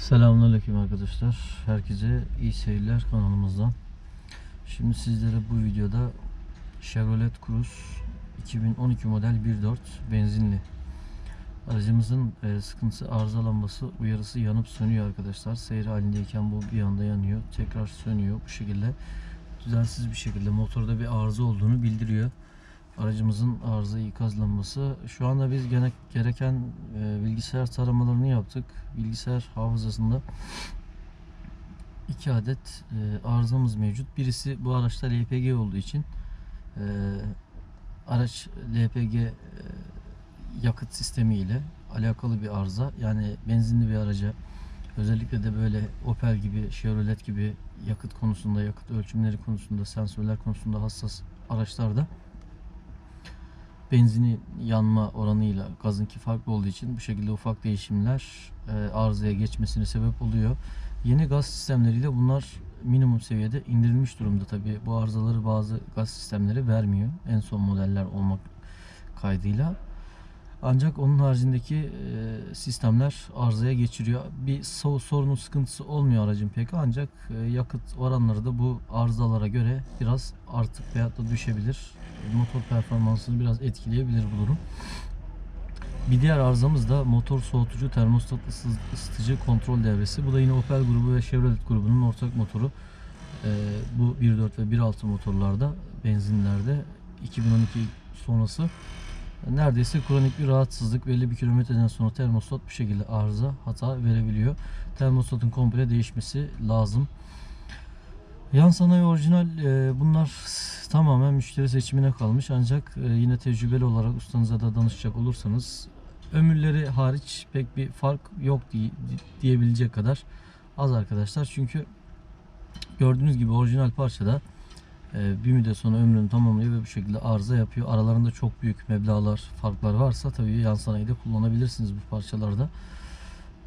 Selamünaleyküm arkadaşlar. Herkese iyi seyirler kanalımızdan. Şimdi sizlere bu videoda Chevrolet Cruze 2012 model 1.4 benzinli aracımızın e, sıkıntısı arıza lambası uyarısı yanıp sönüyor arkadaşlar. Seyir halindeyken bu bir anda yanıyor. Tekrar sönüyor. Bu şekilde düzensiz bir şekilde motorda bir arıza olduğunu bildiriyor. Aracımızın arıza ikaz lambası. Şu anda biz gene gereken e, bilgisayar taramalarını yaptık. Bilgisayar hafızasında iki adet e, arızamız mevcut. Birisi bu araçta LPG olduğu için e, araç LPG e, yakıt sistemi ile alakalı bir arıza. Yani benzinli bir araca özellikle de böyle Opel gibi, Chevrolet gibi yakıt konusunda, yakıt ölçümleri konusunda, sensörler konusunda hassas araçlarda benzinin yanma oranıyla gazınki farklı olduğu için bu şekilde ufak değişimler e, arızaya geçmesine sebep oluyor. Yeni gaz sistemleriyle bunlar minimum seviyede indirilmiş durumda tabi. Bu arızaları bazı gaz sistemleri vermiyor. En son modeller olmak kaydıyla. Ancak onun haricindeki e, sistemler arızaya geçiriyor. Bir so- sorunun sıkıntısı olmuyor aracın pek ancak e, yakıt oranları da bu arızalara göre biraz artık veyahut da düşebilir. Motor performansını biraz etkileyebilir bu durum. Bir diğer arızamız da motor soğutucu termostat ısı- ısıtıcı kontrol devresi. Bu da yine Opel grubu ve Chevrolet grubunun ortak motoru. E, bu 1.4 ve 1.6 motorlarda benzinlerde 2012 sonrası neredeyse kronik bir rahatsızlık belli bir kilometreden sonra termostat bu şekilde arıza hata verebiliyor. Termostatın komple değişmesi lazım. Yan sanayi orijinal e, bunlar tamamen müşteri seçimine kalmış ancak e, yine tecrübeli olarak ustanıza da danışacak olursanız ömürleri hariç pek bir fark yok diye, diyebilecek kadar az arkadaşlar. Çünkü gördüğünüz gibi orijinal parçada bir müddet sonra ömrünü tamamlıyor ve bu şekilde arıza yapıyor. Aralarında çok büyük meblağlar, farklar varsa tabii yan sanayide kullanabilirsiniz bu parçalarda.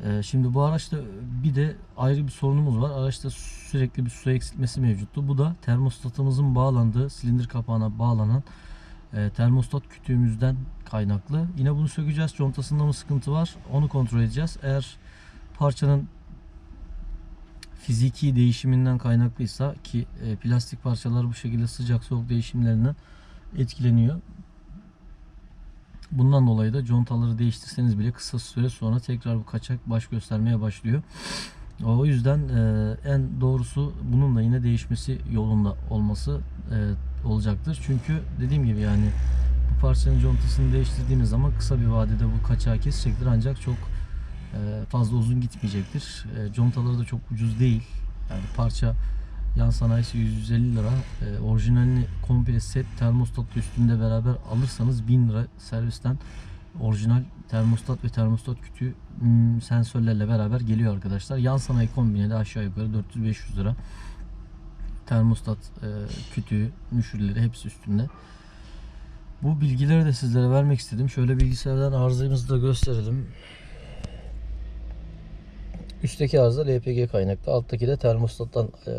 E, Şimdi bu araçta bir de ayrı bir sorunumuz var. Araçta sürekli bir su eksiltmesi mevcuttu. Bu da termostatımızın bağlandığı, silindir kapağına bağlanan e, termostat kütüğümüzden kaynaklı. Yine bunu sökeceğiz. Contasında mı sıkıntı var? Onu kontrol edeceğiz. Eğer parçanın fiziki değişiminden kaynaklıysa ki e, plastik parçalar bu şekilde sıcak soğuk değişimlerinden etkileniyor. Bundan dolayı da contaları değiştirseniz bile kısa süre sonra tekrar bu kaçak baş göstermeye başlıyor. O yüzden e, en doğrusu bunun da yine değişmesi yolunda olması e, olacaktır. Çünkü dediğim gibi yani bu parçanın contasını değiştirdiğiniz zaman kısa bir vadede bu kaçağı kesecektir ancak çok fazla uzun gitmeyecektir. E, contaları da çok ucuz değil. Yani parça yan sanayisi 150 lira. E, orijinalini komple set termostat üstünde beraber alırsanız 1000 lira servisten orijinal termostat ve termostat kütüğü hmm, sensörlerle beraber geliyor arkadaşlar. Yan sanayi kombine de aşağı yukarı 400-500 lira. Termostat e, kütüğü, müşürleri hepsi üstünde. Bu bilgileri de sizlere vermek istedim. Şöyle bilgisayardan arızamızı da gösterelim. Üstteki arıza LPG kaynaklı. Alttaki de termostattan e,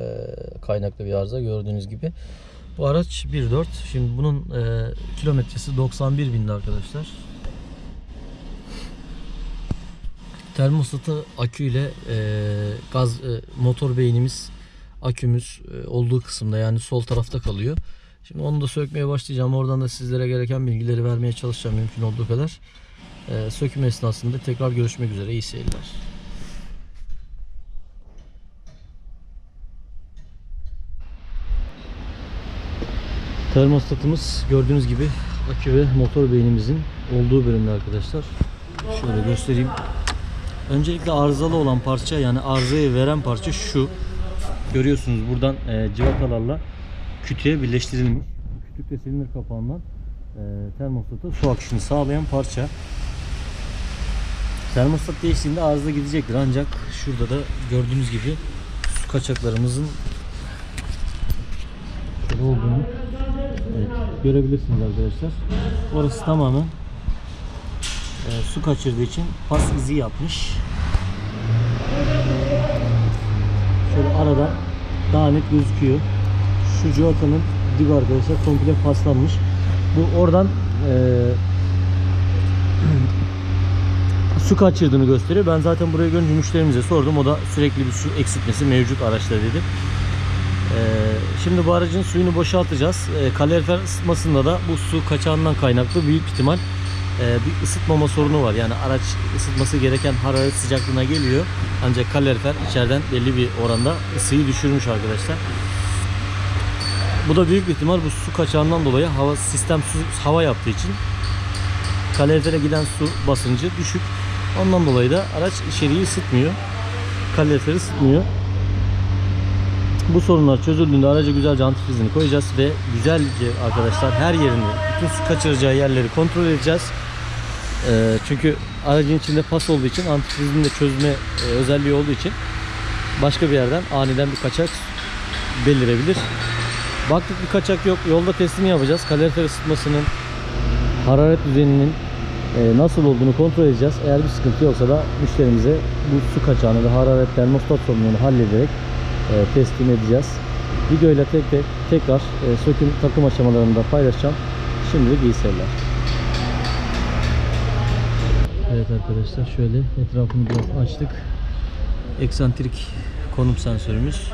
kaynaklı bir arıza gördüğünüz gibi. Bu araç 1.4. Şimdi bunun e, kilometresi 91 bindi arkadaşlar. Termostatı aküyle e, gaz e, motor beynimiz akümüz e, olduğu kısımda yani sol tarafta kalıyor. Şimdi onu da sökmeye başlayacağım. Oradan da sizlere gereken bilgileri vermeye çalışacağım mümkün olduğu kadar. E, söküm esnasında tekrar görüşmek üzere. İyi seyirler. Termostatımız gördüğünüz gibi akü ve motor beynimizin olduğu bölümde arkadaşlar. Şöyle göstereyim. Öncelikle arızalı olan parça yani arızayı veren parça şu. Görüyorsunuz buradan e, civatalarla kütüğe birleştirilmiş. Kütük ve silindir kapağından e, termostata su akışını sağlayan parça. Termostat değiştiğinde arıza gidecektir ancak şurada da gördüğünüz gibi su kaçaklarımızın olduğunu evet, görebilirsiniz arkadaşlar. Orası tamamen e, su kaçırdığı için pas izi yapmış. Şöyle arada daha net gözüküyor. Şu civatanın dibi arkadaşlar komple paslanmış. Bu oradan e, su kaçırdığını gösteriyor. Ben zaten buraya görünce müşterimize sordum. O da sürekli bir su eksiltmesi mevcut araçta dedi. Ee, şimdi bu aracın suyunu boşaltacağız. Ee, kalorifer ısıtmasında da bu su kaçağından kaynaklı büyük ihtimal e, bir ısıtmama sorunu var. Yani araç ısıtması gereken hararet sıcaklığına geliyor. Ancak kalorifer içeriden belli bir oranda ısıyı düşürmüş arkadaşlar. Bu da büyük ihtimal bu su kaçağından dolayı hava sistem su, hava yaptığı için kalorifere giden su basıncı düşük. Ondan dolayı da araç içeriği ısıtmıyor. Kaloriferi ısıtmıyor. Bu sorunlar çözüldüğünde araca güzelce antifrizini koyacağız ve güzelce arkadaşlar her yerini, bütün su kaçıracağı yerleri kontrol edeceğiz. Ee, çünkü aracın içinde pas olduğu için antifrizin de çözme e, özelliği olduğu için başka bir yerden aniden bir kaçak belirebilir. Baktık bir kaçak yok. Yolda testini yapacağız. Kalorifer ısıtmasının, hararet düzeninin e, nasıl olduğunu kontrol edeceğiz. Eğer bir sıkıntı yoksa da müşterimize bu su kaçağını ve hararet termostat sorununu hallederek e, teslim edeceğiz. Videoyla tek tek tekrar e, söküm takım aşamalarında paylaşacağım. Şimdilik iyi. Evet arkadaşlar şöyle etrafını biraz açtık. Eksantrik konum sensörümüz.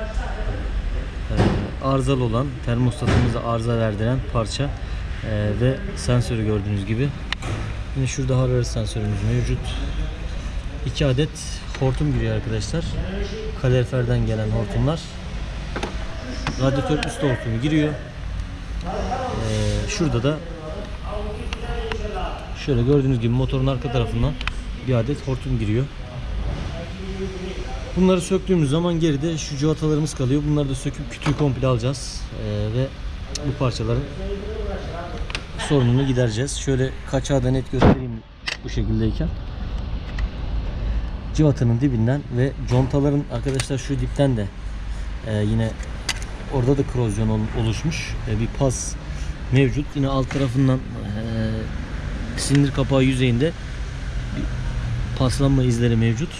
Ee, arızalı olan termostatımıza arıza verdiren parça ee, ve sensörü gördüğünüz gibi. Yine şurada hararet sensörümüz mevcut. 2 adet hortum giriyor arkadaşlar. Kaloriferden gelen hortumlar. Radyatör üst hortumu giriyor. Ee, şurada da şöyle gördüğünüz gibi motorun arka tarafından bir adet hortum giriyor. Bunları söktüğümüz zaman geride şu civatalarımız kalıyor. Bunları da söküp kütüğü komple alacağız. Ee, ve bu parçaların sorununu gidereceğiz. Şöyle kaçağı da net göstereyim bu şekildeyken. Civatanın dibinden ve contaların arkadaşlar şu dipten de e, yine orada da korozyon ol- oluşmuş. E, bir pas mevcut. Yine alt tarafından e, silindir kapağı yüzeyinde bir paslanma izleri mevcut.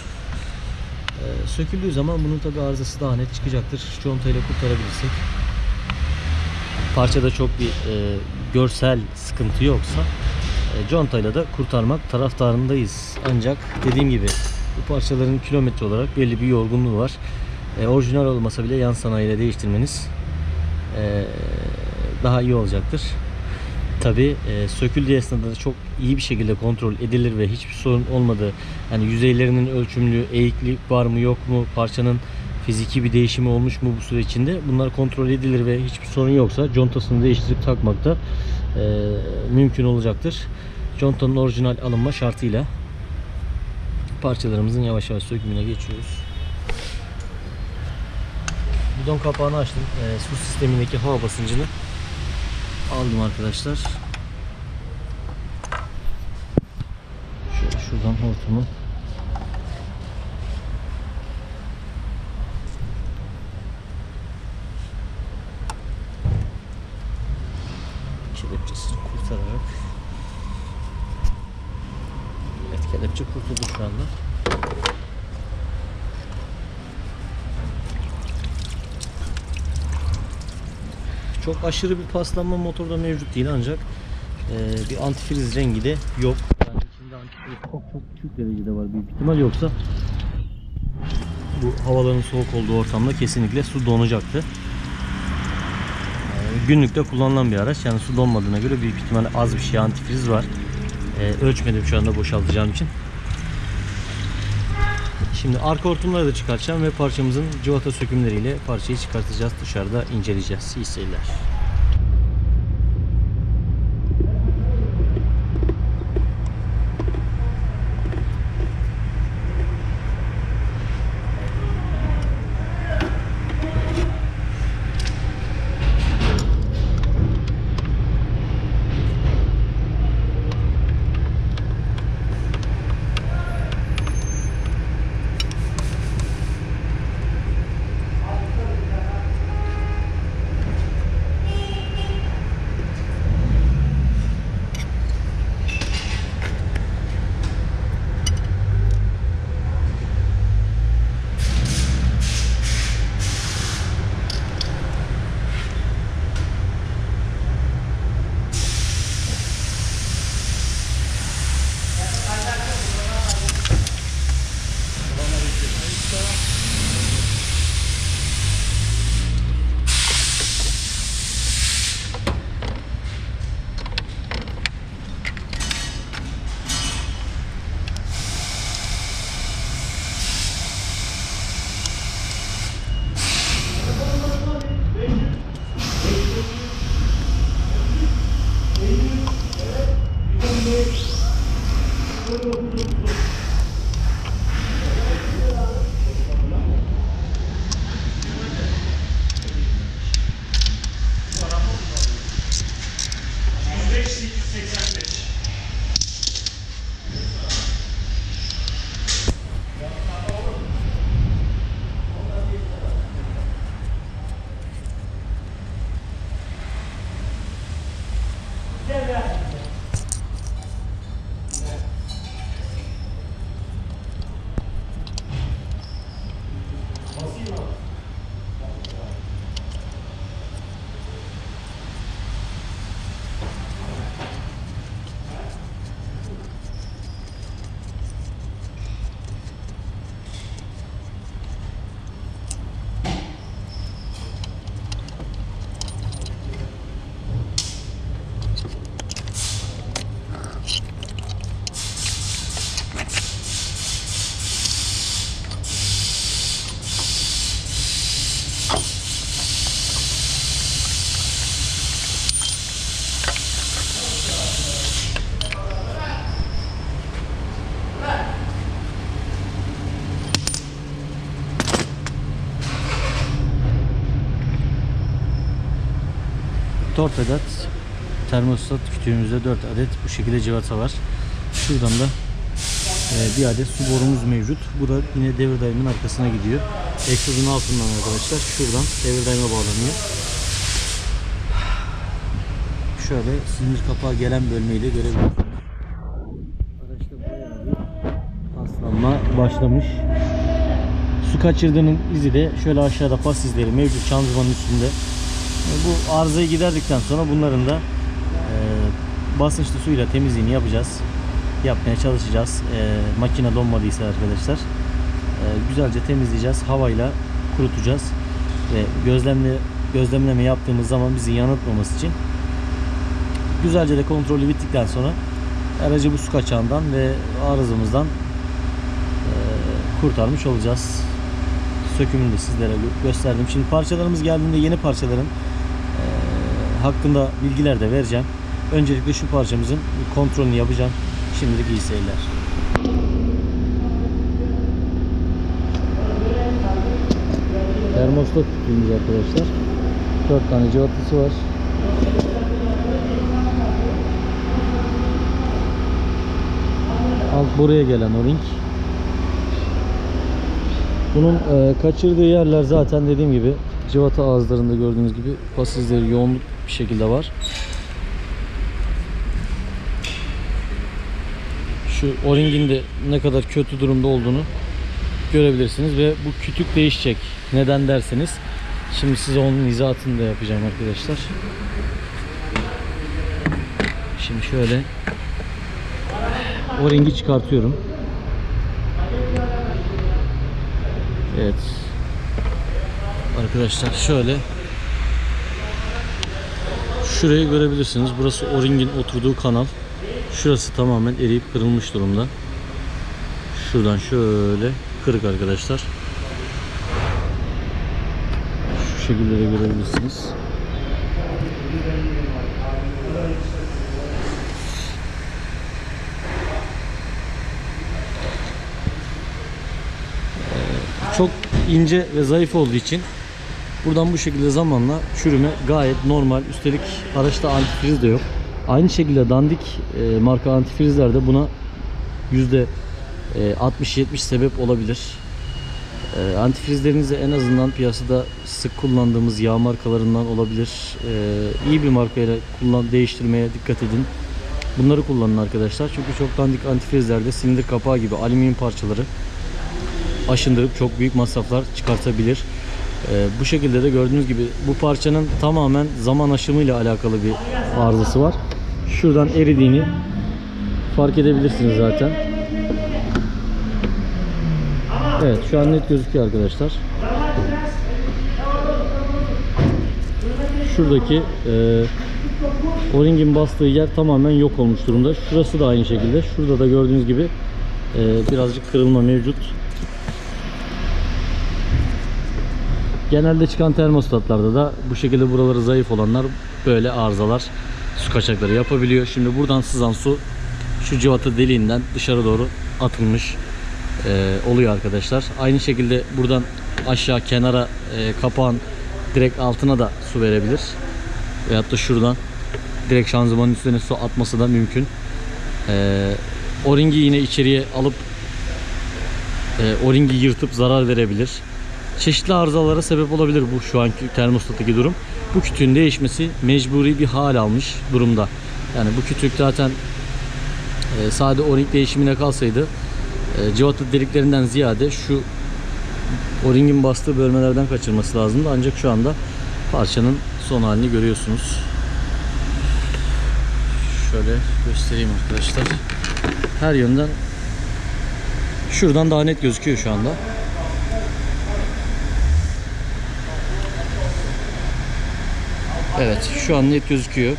Ee, söküldüğü zaman bunun tabi arızası daha net çıkacaktır. Contayla kurtarabilirsek. Parçada çok bir e, görsel sıkıntı yoksa e, contayla da kurtarmak taraftarındayız. Ancak dediğim gibi bu parçaların kilometre olarak belli bir yorgunluğu var. E, orijinal olmasa bile yan sanayiyle değiştirmeniz e, daha iyi olacaktır. Tabi e, söküldüğü esnada da çok iyi bir şekilde kontrol edilir ve hiçbir sorun olmadığı yani yüzeylerinin ölçümlü, eğiklik var mı yok mu, parçanın fiziki bir değişimi olmuş mu bu süre içinde bunlar kontrol edilir ve hiçbir sorun yoksa contasını değiştirip takmak da e, mümkün olacaktır. Contanın orijinal alınma şartıyla parçalarımızın yavaş yavaş sökümüne geçiyoruz. Bidon kapağını açtım. E, su sistemindeki hava basıncını aldım arkadaşlar. Şöyle şuradan hortumu kelepçesini kurtararak Evet kelepçe kurtuldu şu anda. Çok aşırı bir paslanma motorda mevcut değil ancak e, bir antifriz rengi de yok. Yani içinde antifriz çok çok küçük derecede var büyük ihtimal yoksa bu havaların soğuk olduğu ortamda kesinlikle su donacaktı. E, günlükte kullanılan bir araç yani su donmadığına göre büyük ihtimalle az bir şey antifriz var. E, ölçmedim şu anda boşaltacağım için. Şimdi arka hortumları da çıkartacağım ve parçamızın cıvata sökümleriyle parçayı çıkartacağız. Dışarıda inceleyeceğiz. İyi seyirler. 4 adet termostat kütüğümüzde 4 adet bu şekilde civata var. Şuradan da e, bir adet su borumuz mevcut. Bu da yine devir daiminin arkasına gidiyor. Egzozun altından arkadaşlar şuradan devir daime bağlanıyor. Şöyle sinir kapağı gelen bölmeyi de görebilirsiniz. Araçta başlamış. Su kaçırdığının izi de şöyle aşağıda pas izleri mevcut şanzımanın üstünde. Bu arızayı giderdikten sonra bunların da e, basınçlı suyla temizliğini yapacağız. Yapmaya çalışacağız. E, makine donmadıysa arkadaşlar. E, güzelce temizleyeceğiz. Havayla kurutacağız. Ve gözlemle gözlemleme yaptığımız zaman bizi yanıltmaması için güzelce de kontrolü bittikten sonra aracı bu su kaçağından ve arızamızdan e, kurtarmış olacağız. Sökümünü de sizlere gö- gösterdim. Şimdi parçalarımız geldiğinde yeni parçaların hakkında bilgiler de vereceğim. Öncelikle şu parçamızın kontrolünü yapacağım. Şimdilik iyi seyirler. Termostat kütüğümüz arkadaşlar. 4 tane cıvatası var. Alt buraya gelen o ring. Bunun e, kaçırdığı yerler zaten dediğim gibi cıvata ağızlarında gördüğünüz gibi pas izleri yoğunluk bir şekilde var. Şu o-ringin de ne kadar kötü durumda olduğunu görebilirsiniz ve bu kütük değişecek. Neden derseniz şimdi size onun izahatını da yapacağım arkadaşlar. Şimdi şöyle o-ringi çıkartıyorum. Evet. Arkadaşlar şöyle Şurayı görebilirsiniz. Burası o-ringin oturduğu kanal. Şurası tamamen eriyip kırılmış durumda. Şuradan şöyle kırık arkadaşlar. Şu şekilde de görebilirsiniz. çok ince ve zayıf olduğu için buradan bu şekilde zamanla çürüme gayet normal. Üstelik araçta antifriz de yok. Aynı şekilde dandik e, marka antifrizler de buna yüzde e, 60-70 sebep olabilir. E, antifrizlerinizi en azından piyasada sık kullandığımız yağ markalarından olabilir. E, iyi bir markayla kullan değiştirmeye dikkat edin. Bunları kullanın arkadaşlar. Çünkü çok dandik antifrizlerde silindir kapağı gibi alüminyum parçaları aşındırıp çok büyük masraflar çıkartabilir. Ee, bu şekilde de gördüğünüz gibi bu parçanın tamamen zaman aşımıyla alakalı bir arızası var. Şuradan eridiğini fark edebilirsiniz zaten. Evet şu an net gözüküyor arkadaşlar. Şuradaki e, o-ringin bastığı yer tamamen yok olmuş durumda. Şurası da aynı şekilde. Şurada da gördüğünüz gibi e, birazcık kırılma mevcut. Genelde çıkan termostatlarda da bu şekilde buraları zayıf olanlar böyle arızalar su kaçakları yapabiliyor. Şimdi buradan sızan su şu cıvata deliğinden dışarı doğru atılmış e, oluyor arkadaşlar. Aynı şekilde buradan aşağı kenara e, kapağın direkt altına da su verebilir. Veyahut da şuradan direkt şanzımanın üstüne su atması da mümkün. Ee, o-ringi yine içeriye alıp e, o-ringi yırtıp zarar verebilir. Çeşitli arızalara sebep olabilir bu şu anki termostattaki durum. Bu kütüğün değişmesi mecburi bir hal almış durumda. Yani bu kütük zaten e, sade o-ring değişimine kalsaydı e, cıvata deliklerinden ziyade şu o-ringin bastığı bölmelerden kaçırması lazımdı. Ancak şu anda parçanın son halini görüyorsunuz. Şöyle göstereyim arkadaşlar. Her yönden şuradan daha net gözüküyor şu anda. Evet şu an net gözüküyor.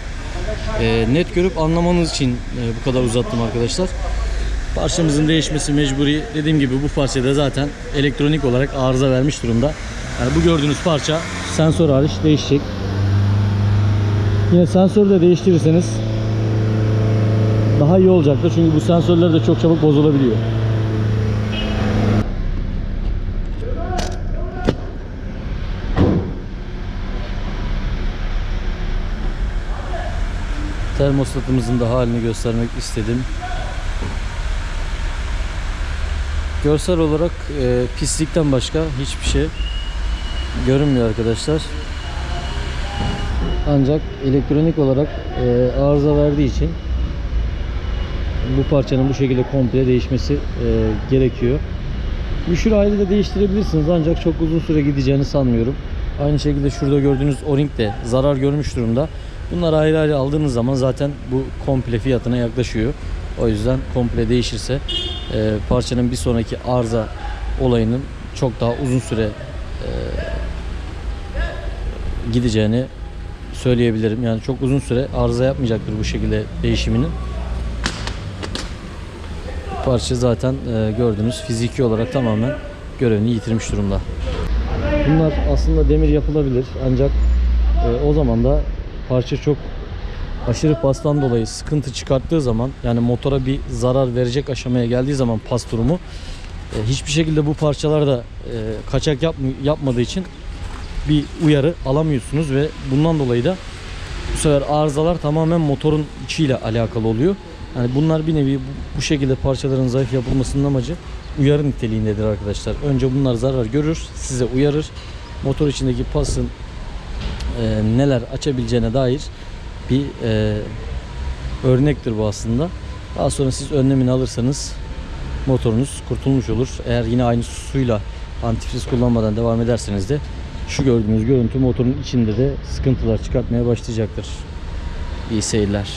Ee, net görüp anlamanız için e, bu kadar uzattım arkadaşlar. Parçamızın değişmesi mecburi. Dediğim gibi bu parçada zaten elektronik olarak arıza vermiş durumda. Yani bu gördüğünüz parça sensör hariç değişecek. Yine sensörü de değiştirirseniz daha iyi olacaktır. Çünkü bu sensörler de çok çabuk bozulabiliyor. Termostatımızın da halini göstermek istedim. Görsel olarak e, pislikten başka hiçbir şey görünmüyor arkadaşlar. Ancak elektronik olarak e, arıza verdiği için bu parçanın bu şekilde komple değişmesi e, gerekiyor. Müşür aile de değiştirebilirsiniz ancak çok uzun süre gideceğini sanmıyorum. Aynı şekilde şurada gördüğünüz o-ring de zarar görmüş durumda. Bunları ayrı ayrı aldığınız zaman zaten bu komple fiyatına yaklaşıyor. O yüzden komple değişirse e, parçanın bir sonraki arıza olayının çok daha uzun süre e, gideceğini söyleyebilirim. Yani çok uzun süre arıza yapmayacaktır bu şekilde değişiminin. Parça zaten e, gördüğünüz fiziki olarak tamamen görevini yitirmiş durumda. Bunlar aslında demir yapılabilir ancak e, o zaman da parça çok aşırı pastan dolayı sıkıntı çıkarttığı zaman yani motora bir zarar verecek aşamaya geldiği zaman pas durumu e, hiçbir şekilde bu parçalar da e, kaçak yapm- yapmadığı için bir uyarı alamıyorsunuz ve bundan dolayı da bu sefer arızalar tamamen motorun içiyle alakalı oluyor. Yani bunlar bir nevi bu, şekilde parçaların zayıf yapılmasının amacı uyarı niteliğindedir arkadaşlar. Önce bunlar zarar görür, size uyarır. Motor içindeki pasın e, neler açabileceğine dair bir e, örnektir bu aslında. Daha sonra siz önlemini alırsanız motorunuz kurtulmuş olur. Eğer yine aynı suyla antifriz kullanmadan devam ederseniz de şu gördüğünüz görüntü motorun içinde de sıkıntılar çıkartmaya başlayacaktır. İyi seyirler.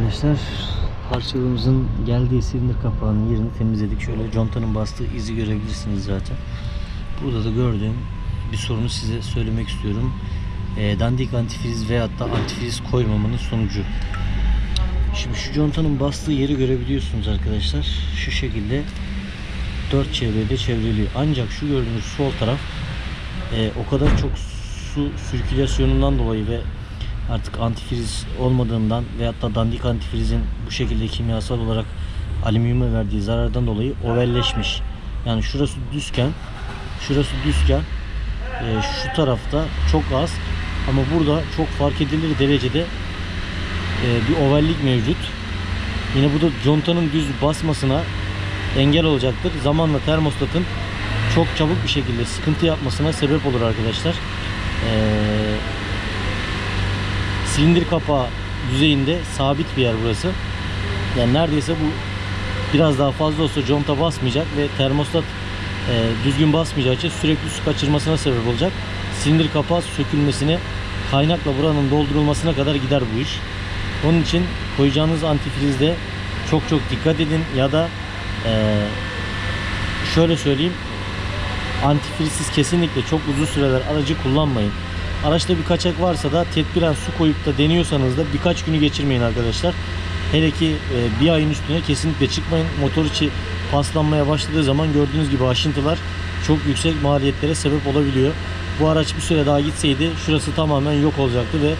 Evet arkadaşlar parçalığımızın geldiği silindir kapağının yerini temizledik. Şöyle contanın bastığı izi görebilirsiniz zaten. Burada da gördüğüm bir sorunu size söylemek istiyorum. E, dandik antifriz veyahut da antifriz koymamanın sonucu. Şimdi şu contanın bastığı yeri görebiliyorsunuz arkadaşlar. Şu şekilde dört çevrede çevriliyor. Ancak şu gördüğünüz sol taraf e, o kadar çok su sirkülasyonundan dolayı ve artık antifriz olmadığından veyahut da dandik antifrizin bu şekilde kimyasal olarak alüminyuma verdiği zarardan dolayı ovelleşmiş. Yani şurası düzken şurası düzken e, şu tarafta çok az ama burada çok fark edilir derecede e, bir ovellik mevcut. Yine bu da contanın düz basmasına engel olacaktır. Zamanla termostatın çok çabuk bir şekilde sıkıntı yapmasına sebep olur arkadaşlar. Eee silindir kapağı yüzeyinde sabit bir yer burası. Yani neredeyse bu biraz daha fazla olsa conta basmayacak ve termostat e, düzgün basmayacağı için sürekli su kaçırmasına sebep olacak. Silindir kapağı sökülmesine, kaynakla buranın doldurulmasına kadar gider bu iş. Onun için koyacağınız antifrizde çok çok dikkat edin ya da e, şöyle söyleyeyim antifrizsiz kesinlikle çok uzun süreler aracı kullanmayın. Araçta bir kaçak varsa da tedbiren su koyup da deniyorsanız da birkaç günü geçirmeyin arkadaşlar. Hele ki e, bir ayın üstüne kesinlikle çıkmayın. Motor içi paslanmaya başladığı zaman gördüğünüz gibi aşıntılar çok yüksek maliyetlere sebep olabiliyor. Bu araç bir süre daha gitseydi şurası tamamen yok olacaktı ve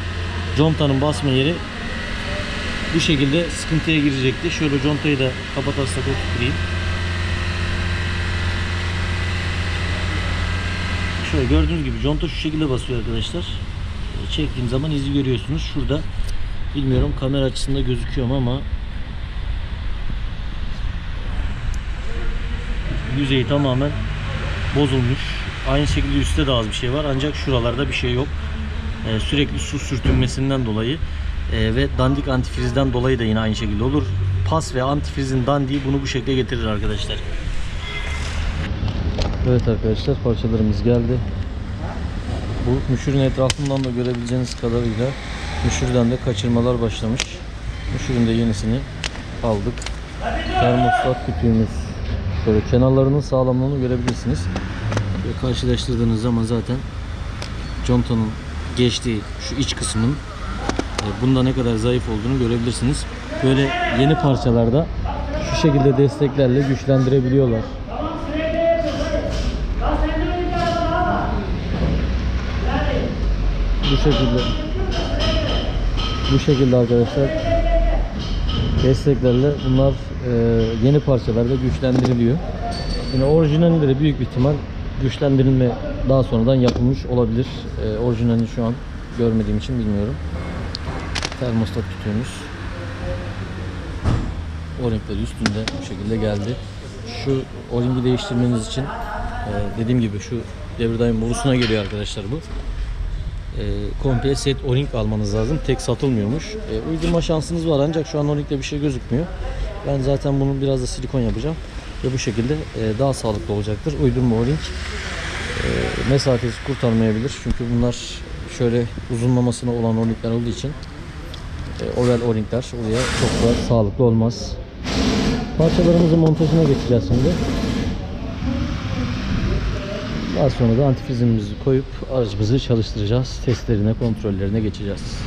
contanın basma yeri bu şekilde sıkıntıya girecekti. Şöyle contayı da kapatarsak oturtayım. Şöyle gördüğünüz gibi conta şu şekilde basıyor arkadaşlar. Ee, Çektiğim zaman izi görüyorsunuz. Şurada bilmiyorum kamera açısında gözüküyor mu ama yüzeyi tamamen bozulmuş. Aynı şekilde üstte de az bir şey var ancak şuralarda bir şey yok. Ee, sürekli su sürtünmesinden dolayı e, ve dandik antifrizden dolayı da yine aynı şekilde olur. Pas ve antifrizin dandiği bunu bu şekilde getirir arkadaşlar. Evet arkadaşlar parçalarımız geldi. Bu müşürün etrafından da görebileceğiniz kadarıyla müşürden de kaçırmalar başlamış. Müşürün de yenisini aldık. Termostat kütüğümüz şöyle kenarlarının sağlamlığını görebilirsiniz. Ve karşılaştırdığınız zaman zaten contanın geçtiği şu iç kısmın e, bunda ne kadar zayıf olduğunu görebilirsiniz. Böyle yeni parçalarda şu şekilde desteklerle güçlendirebiliyorlar. Bu şekilde bu şekilde arkadaşlar desteklerle bunlar e, yeni parçalarda güçlendiriliyor. Yine orijinalinde de büyük bir ihtimal güçlendirilme daha sonradan yapılmış olabilir. E, orijinalini şu an görmediğim için bilmiyorum. Termostat kütüğümüz. O-ringleri üstünde bu şekilde geldi. Şu o-ringi değiştirmeniz için e, dediğim gibi şu devir daim borusuna geliyor arkadaşlar bu. E, komple set o-ring almanız lazım. Tek satılmıyormuş. E, uydurma şansınız var ancak şu an o-ringde bir şey gözükmüyor. Ben zaten bunun biraz da silikon yapacağım. Ve bu şekilde e, daha sağlıklı olacaktır. Uydurma o-ring e, mesafesi kurtarmayabilir. Çünkü bunlar şöyle uzunlamasına olan o-ringler olduğu için e, oval o-ringler oraya çok da sağlıklı olmaz. Parçalarımızın montajına geçeceğiz şimdi. Daha sonra da antifrizimizi koyup aracımızı çalıştıracağız. Testlerine, kontrollerine geçeceğiz.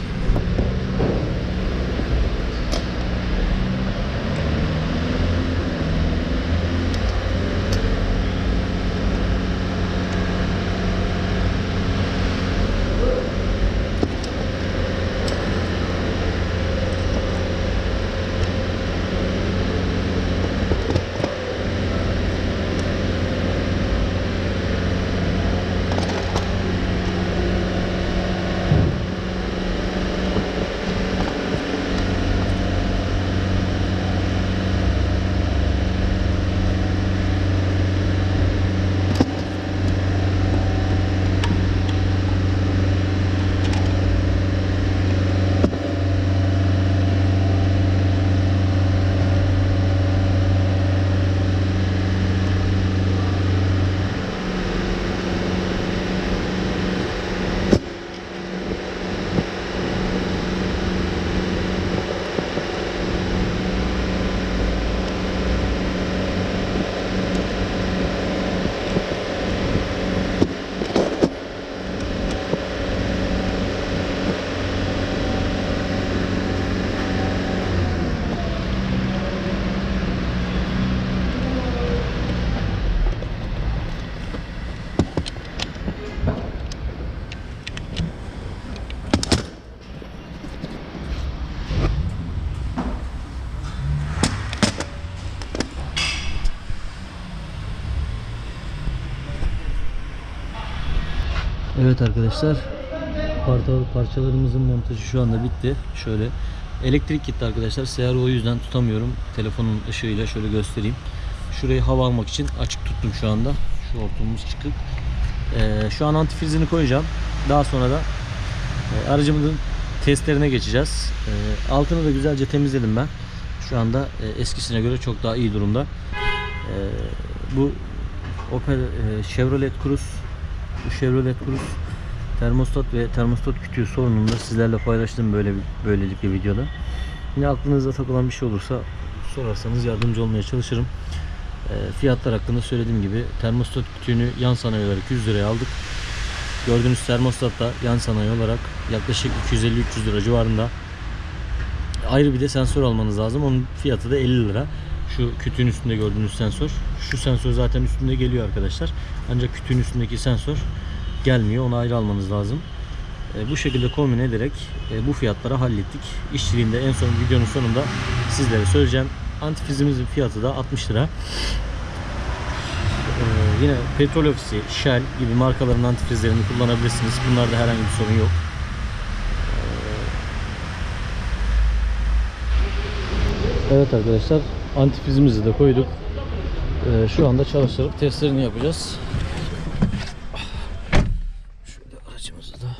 Evet arkadaşlar parça- parçalarımızın montajı şu anda bitti. Şöyle elektrik gitti arkadaşlar. Seyahat o yüzden tutamıyorum. Telefonun ışığıyla şöyle göstereyim. Şurayı hava almak için açık tuttum şu anda. Şu hortumumuz çıkık. Ee, şu an antifrizini koyacağım. Daha sonra da e, aracımızın testlerine geçeceğiz. Ee, altını da güzelce temizledim ben. Şu anda e, eskisine göre çok daha iyi durumda. Ee, bu Opel e, Chevrolet Cruze bu Chevrolet Cruze termostat ve termostat kütüğü sorununu da sizlerle paylaştım böyle böylelikle videoda. Yine aklınızda takılan bir şey olursa sorarsanız yardımcı olmaya çalışırım. E, fiyatlar hakkında söylediğim gibi termostat kütüğünü yan sanayi olarak 100 liraya aldık. Gördüğünüz termostat da yan sanayi olarak yaklaşık 250-300 lira civarında. Ayrı bir de sensör almanız lazım. Onun fiyatı da 50 lira. Şu kütüğün üstünde gördüğünüz sensör. Şu sensör zaten üstünde geliyor arkadaşlar. Ancak kütüğün üstündeki sensör gelmiyor. Onu ayrı almanız lazım. E, bu şekilde kombin ederek e, bu fiyatlara hallettik. İşçiliğinde en son videonun sonunda sizlere söyleyeceğim. Antifrizimizin fiyatı da 60 lira. E, yine Petrol Ofisi, Shell gibi markaların antifrizlerini kullanabilirsiniz. Bunlarda herhangi bir sorun yok. Evet arkadaşlar antifrizimizi de koyduk. Ee, şu anda çalıştırıp testlerini yapacağız. Şöyle aracımızı da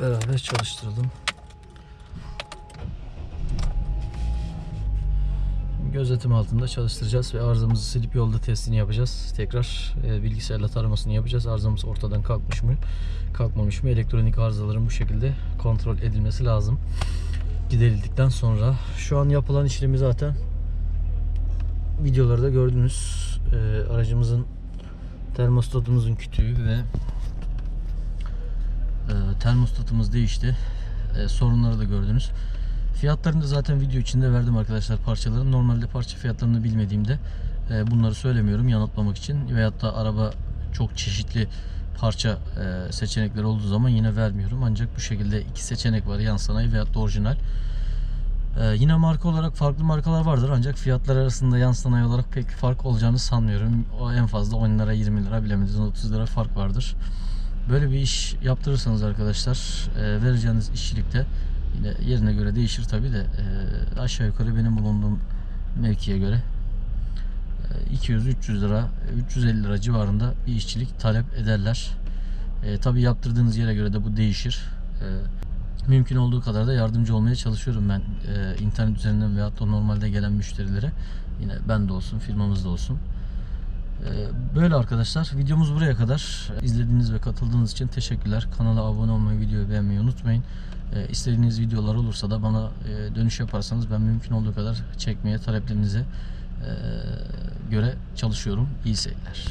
beraber çalıştıralım. Gözetim altında çalıştıracağız ve arızamızı silip yolda testini yapacağız. Tekrar e, bilgisayarla taramasını yapacağız. Arızamız ortadan kalkmış mı, kalkmamış mı? Elektronik arızaların bu şekilde kontrol edilmesi lazım. Giderildikten sonra şu an yapılan işlemi zaten videolarda gördünüz. E, aracımızın termostatımızın kütüğü ve e, termostatımız değişti. E, sorunları da gördünüz. Fiyatlarını da zaten video içinde verdim arkadaşlar parçaların. Normalde parça fiyatlarını bilmediğimde e, bunları söylemiyorum yanıltmamak için. Veyahut da araba çok çeşitli parça e, seçenekleri olduğu zaman yine vermiyorum. Ancak bu şekilde iki seçenek var. Yan sanayi veyahut da orijinal. E, yine marka olarak farklı markalar vardır ancak fiyatlar arasında yan sanayi olarak pek fark olacağını sanmıyorum. O en fazla 10 lira 20 lira bilemediniz 30 lira fark vardır. Böyle bir iş yaptırırsanız arkadaşlar vereceğiniz işçilikte yerine göre değişir tabi de e, aşağı yukarı benim bulunduğum mevkiye göre e, 200-300 lira 350 lira civarında bir işçilik talep ederler. E, tabi yaptırdığınız yere göre de bu değişir. E, mümkün olduğu kadar da yardımcı olmaya çalışıyorum ben e, internet üzerinden veyahut da normalde gelen müşterilere yine ben de olsun firmamızda olsun. Ee, Böyle arkadaşlar videomuz buraya kadar. İzlediğiniz ve katıldığınız için teşekkürler. Kanala abone olmayı, videoyu beğenmeyi unutmayın. Ee, İstediğiniz videolar olursa da bana e, dönüş yaparsanız ben mümkün olduğu kadar çekmeye taleplerinize e, göre çalışıyorum. İyi seyirler.